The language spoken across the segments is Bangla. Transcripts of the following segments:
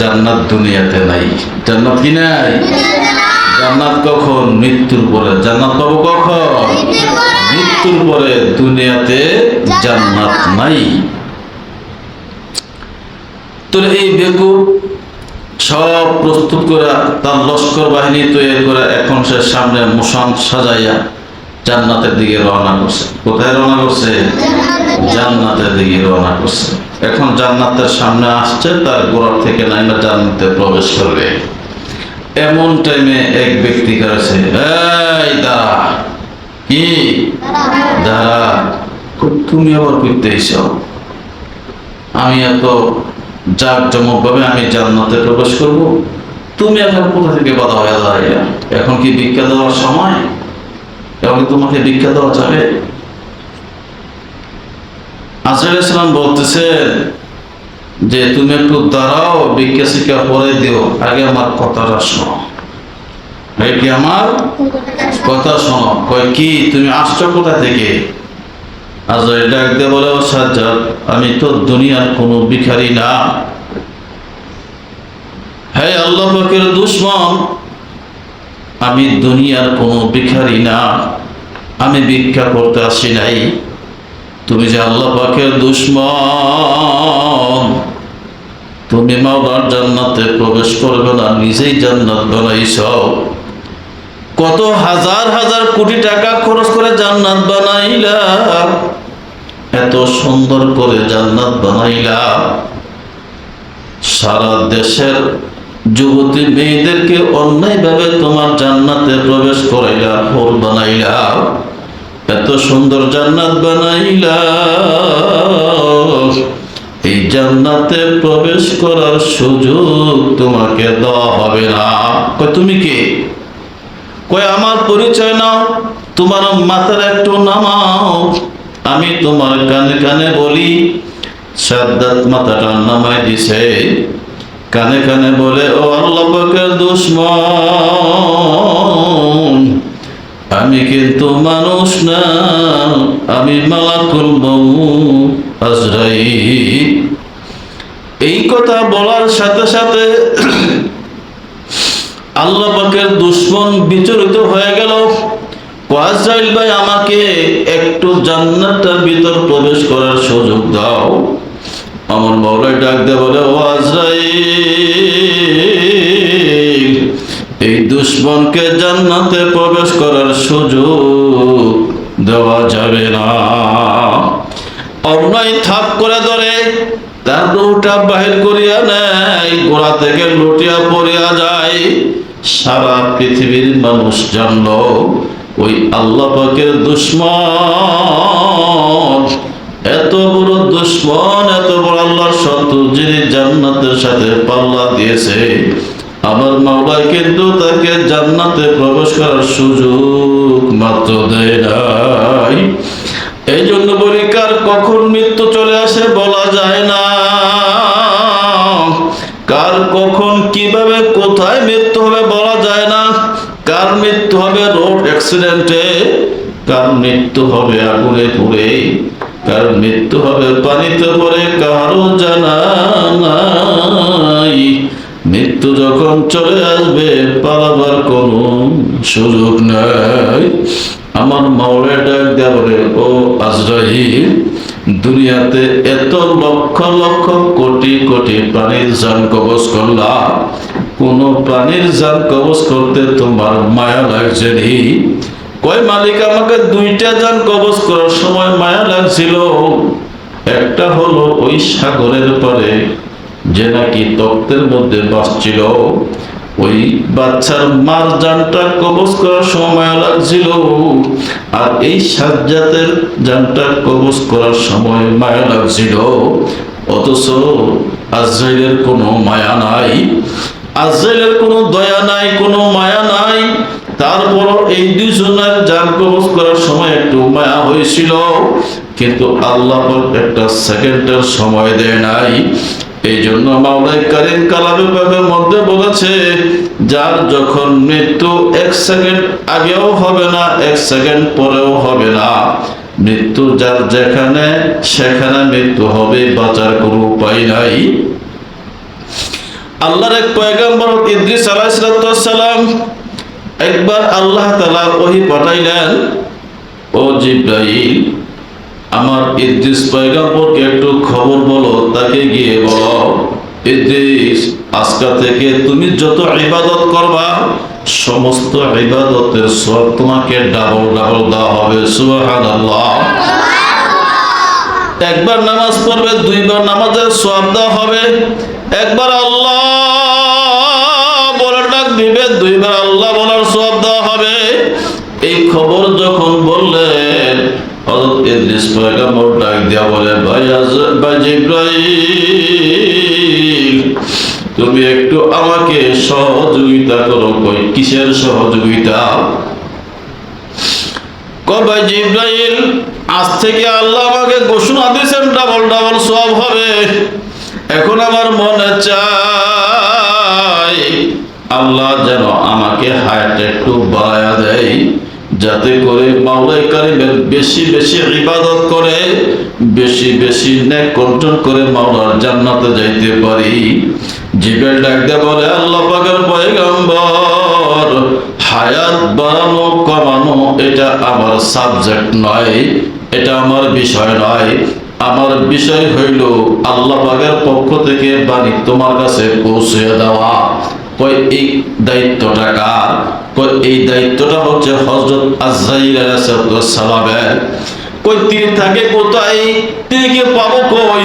জান্নাত দুনিয়াতে নাই। জান্নাত কি নাই? জান্নাত কখন? মৃত্যুর পরে। জান্নাত পাবো কখন? মৃত্যুর পরে। দুনিয়াতে জান্নাত নাই। এই বেকুব সব প্রস্তুত করে তার লস্কর বাহিনী তৈরি করে এখন সে সামনে মোশান সাজাইয়া জান্নাতের দিকে রওনা করছে। কোথায় রওনা করছে? জান্নাতের দিকে রওনা করছে। এখন জান্নাতের সামনে আসছে, তার গোড়ার থেকে নাইমা জান্নাতে প্রবেশ করবে। এমন টাইমে এক ব্যক্তি করেছে, এই কি? দাঁড়া। তুমি আবার করতে এসো। আমি এত জাক জমক ভাবে আমি জান্নাতে প্রবেশ করব। তুমি এখন কোথা থেকে বাধা হয়ে দাঁড়াইয়া এখন কি ভিক্ষা দেওয়ার সময়? এখন তোমাকে ভিক্ষা দেওয়া যাবে? আসল ইসলাম বলতেছে যে, তুমি একটু দাঁড়াও, ভিক্ষা শিক্ষা পরে দিও। আগে আমার কথাটা শোনো। কি আমার? কথা শোনো। কয়, কি? তুমি আসছো কোথা থেকে? আজরাইল ডাক দিয়ে বলে, ও সাজ্জাদ, আমি তো দুনিয়ার কোনো ভিখারি না। হ্যাঁ আল্লাহ পাকের দুশ্মন, আমি দুনিয়ার কোনো ভিখারি না। আমি ভিক্ষা করতে আসি নাই। তুমি যে আল্লাহ পাকের দুশ্মন, তুমি মাওলার জান্নাতে প্রবেশ করবে না, নিজেই জান্নাত বানাইছ। কত হাজার হাজার কোটি টাকা খরচ করে জান্নাত বানাইলা, এত সুন্দর করে জান্নাত বানাইলা। সারা দেশের যুবতী মেয়েদেরকে অন্যায়ভাবে তোমার জান্নাতে প্রবেশ করাইলা হোর বানাইলা। এত সুন্দর জান্নাত বানাইলা এই জান্নাতে প্রবেশ করার সুযোগ তোমাকে দেওয়া হবে না। কই তুমি কে? কয়, আমার পরিচয় নাও। তোমার মাথার একটু নামাও। আমি তোমার কানে কানে বলি, সাদ্দাত মাথাটা নামাই দিছে। কানে কানে বলে, ও আল্লাহ দুশ্মন। আমি কিন্তু মানুষ না, আমি মালাকুল আজরাইল। এই কথা বলার সাথে সাথে আল্লাহ পাকের দুশ্মন বিচলিত হয়ে গেল। কোয়াজাইল ভাই, আমাকে একটু জান্নাতটার ভিতর প্রবেশ করার সুযোগ দাও। আমার মৌলাই ডাক দে বলে, ও আজরাইল এই দুশ্মনকে জান্নাতে প্রবেশ করার সুযোগ দেওয়া যাবে না। অন্যায় থাপ করে ধরে, তার রুটা বাহির করিয়া নেয়, গোড়া থেকে লুটিয়া পড়িয়া যায়। সারা পৃথিবীর মানুষ জানল, ওই আল্লাহ পাকের দুশ্মন। এত বড় দুশ্মন, এত বড় আল্লাহর শত্রু, যিনি জান্নাতের সাথে পাল্লা দিয়েছে। আমার মাওলা জান্নাতে প্রবেশ করার সুযোগ মাত্র দেয় নাই। এই জন্য বলি কার কখন মৃত্যু চলে আসে বলা যায় না। কার কখন, কীভাবে, কোথায় মৃত্যু হবে বলা যায় না। কার মৃত্যু হবে রোড অ্যাক্সিডেন্টে, কার মৃত্যু হবে আগুনে পুড়ে, কার মৃত্যু হবে পানিতে পড়ে কারও জানা নাই মৃত্যু যখন চলে আসবে, পালাবার কোনো সুযোগ নাই। আমার মাওলা ডাক বলে, ও আজরাইল, দুনিয়াতে এত লক্ষ লক্ষ কোটি কোটি প্রাণীর যান কবচ করলা। কোন প্রাণীর যান কবচ করতে তোমার মায়া লাগছে কয়, মালিক, আমাকে দুইটা যান কবচ করার সময় মায়া লাগছিল। একটা হলো ওই সাগরের পরে যে নাকি তক্তের মধ্যে বাসছিল, ওই বাচ্চার মার জানটা কবজ করার সময় লাগছিল। আর এই সাজ্জাতের জানটা কবজ করার সময় মায়া লাগছিল। অথচ আজরাইলের কোনো মায়া নাই, আজরাইলের কোনো দয়া নাই, কোনো মায়া নাই। তারপর এই দুজনের জান কবজ করার সময় একটু মায়া হয়েছিল, কিন্তু আল্লাহ একটা সেকেন্ডের সময় দেয় নাই। এই জন্য মাওলাই কারিম কালামে পাকের মধ্যে বলেছে, যার যখন মৃত্যু এক সেকেন্ড আগেও হবে না, এক সেকেন্ড পরেও হবে না। মৃত্যু যার যেখানে, সেখানে মৃত্যু হবে, বাঁচার কোনো উপায় নাই। আল্লাহর এক পয়গম্বর ইদ্রিস আলাইসালাম একবার আল্লাহ তালা ওহি পাঠাইলেন, ও জিব্রাইল আমার ইদ্রিস পয়গম্বরকে একটু খবর বলো তাকে গিয়ে বলো ইদ্রিস আজকা থেকে তুমি যত ইবাদত করবা সমস্ত ইবাদতের সব তোমাকে ডাবল ডাবল দেওয়া হবে। সুবহানাল্লাহ। একবার নামাজ পড়বে দুইবার নামাজের সব দেওয়া হবে। একবার আল্লাহ বলে ডাক দিবে দুইবার আল্লাহ বলার সব পয়গম্বর ডাক দিয়া বলে ভাই ভাই জিব্রাইল তুমি একটু আমাকে সহযোগিতা করো কই? কিসের সহযোগিতা? কবে জিব্রাইল, আজ থেকে আল্লাহ আমাকে ঘোষণা দিয়েছেন ডাবল ডাবল সব হবে। এখন আমার মনে চাই, আল্লাহ যেন আমাকে হায়াত একটু বাড়ায়া দেয়। যাতে করে মাওলাই কারিমের বেশি বেশি ইবাদত করে, বেশি বেশি নেক অর্জন করে মাওলার জান্নাতে যাইতে পারি। জিবেল ডাক দিয়ে বলে, আল্লাহ পাকের পয়গম্বর, হায়াত বাড়ানো, কমানো, এটা আমার সাবজেক্ট নয়, এটা আমার বিষয় নয়। আমার বিষয় হইল আল্লাহ পাকের পক্ষ থেকে বাণী তোমার কাছে পৌঁছে দেওয়া। এই দায়িত্বটা কার? এই দায়িত্বটা হচ্ছে হজরত আজাইর সালামের কই তিনি থাকে কোথায় তিনি পাবো কই?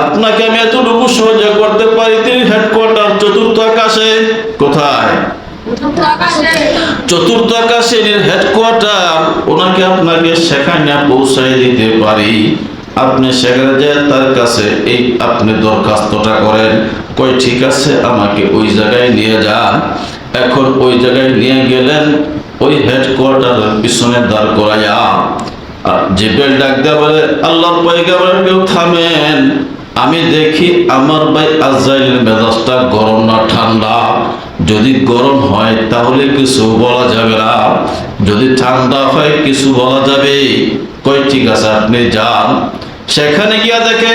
আপনাকে আমি এতটুকু সহযোগ করতে পারি তিনি হেডকোয়ার্টার চতুর্থ আকাশে কোথায়? চতুর্থ আকাশের হেডকোয়ার্টার ওনাকে আপনাকে সেখানে পৌঁছাই দিতে পারি। আপনি সেখানে যে তার কাছে এই আপনি দরখাস্তটা করেন। কই ঠিক আছে আমাকে ওই জায়গায় নিয়ে যান। এখন ওই জায়গায় নিয়ে গেলেন, ওই হেডকোয়ার্টারের পিছনে দাঁড় করাইয়া। আর জিব্রাইল ডাক দেয়া বলে, আল্লাহর পয়গাম্বর কেউ থামেন। আমি দেখি আমার ভাই আজাইলের মেজাজটা গরম না ঠান্ডা। যদি গরম হয় তাহলে কিছু বলা যাবে না। যদি ঠান্ডা হয় কিছু বলা যাবে। কই ঠিক আছে, আপনি যান। সেখানে গিয়া দেখে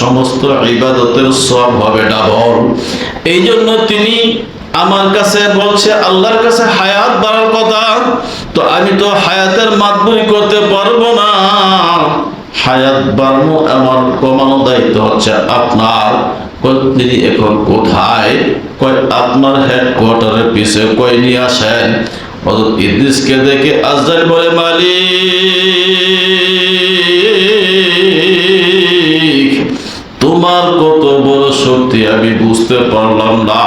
সমস্ত ইবাদতের সব হবে ডাবল। এই জন্য তিনি আমার কাছে বলছে, আল্লাহর কাছে হায়াত বাড়ার কথা, তো আমি তো হায়াতের মাধ্যমে করতে পারব না। হায়াত বাড়ানো আমার কমানো দায়িত্ব হচ্ছে আপনার। তিনি এখন কোথায়? কয় আপনার হেডকোয়ার্টারের পিছে কই নিয়ে আসেন? হযরত ইদ্রিসকে দেখে আজদার বলে, মালিক শক্তি আমি বুঝতে পারলাম না।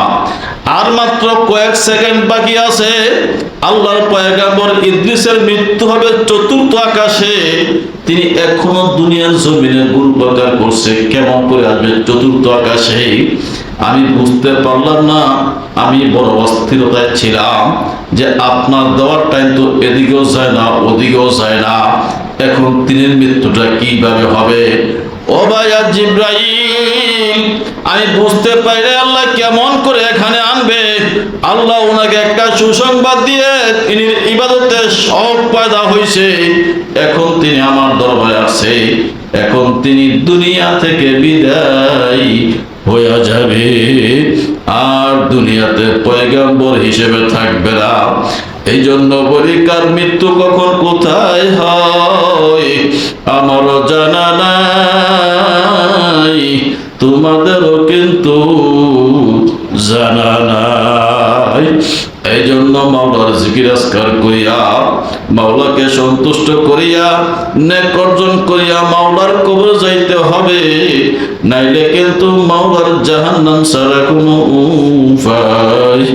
আর মাত্র কয়েক সেকেন্ড বাকি আছে। আল্লাহর পয়গাম্বর ইদ্রিসের মৃত্যু হবে চতুর্থ আকাশে। তিনি এখনও দুনিয়ার জমিনে গুরুপাকার করছে। কেমন করে আসবে চতুর্থ আকাশে? আমি বুঝতে পারলাম না। আমি বড় অস্থিরতায় ছিলাম যে আপনার দেওয়ার টাইম তো এদিকেও যায় না, ওদিকেও যায় না। এখন তিনের মৃত্যুটা কীভাবে হবে? ও জিব্রাইল, আমি বুঝতে পারি আল্লাহ কেমন করে এখানে আনবে? আল্লাহ ওনাকে একটা সুসংবাদ দিয়ে তিনি ইবাদতে সব পয়দা হয়েছে এখন তিনি আমার দরবারে আছে এখন তিনি দুনিয়া থেকে বিদায় হয়ে যাবে। আর দুনিয়াতে পয়গাম্বর হিসেবে থাকবে না। এই জন্য বলি কার মৃত্যু কখন কোথায় হয়? আমারও জানা নাই। তোমাদেরও কিন্তু জানা নাই। এই জন্য মাওলার জিকির করিয়া, মাওলাকে সন্তুষ্ট করিয়া, নেক অর্জন করিয়া মাওলার কবর যাইতে হবে। নাইলে কিন্তু মাওলার জাহান্নাম ছাড়া কোনো উপায়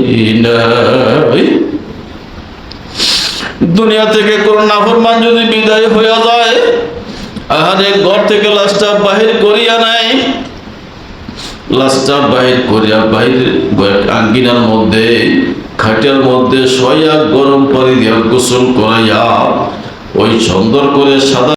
নাই। দুনিয়া থেকে কোন নাফরমান যদি বিদায় হইয়া যায়, আহারে ঘর থেকে লাশটা বাহির করিয়া নাই লাশটা বাহির করিয়া বাহির আঙ্গিনার মধ্যে, খাটের মধ্যে, সয়া গরম পানি দিয়ে গোসল করাইয়া, ওই সুন্দর করে সাদা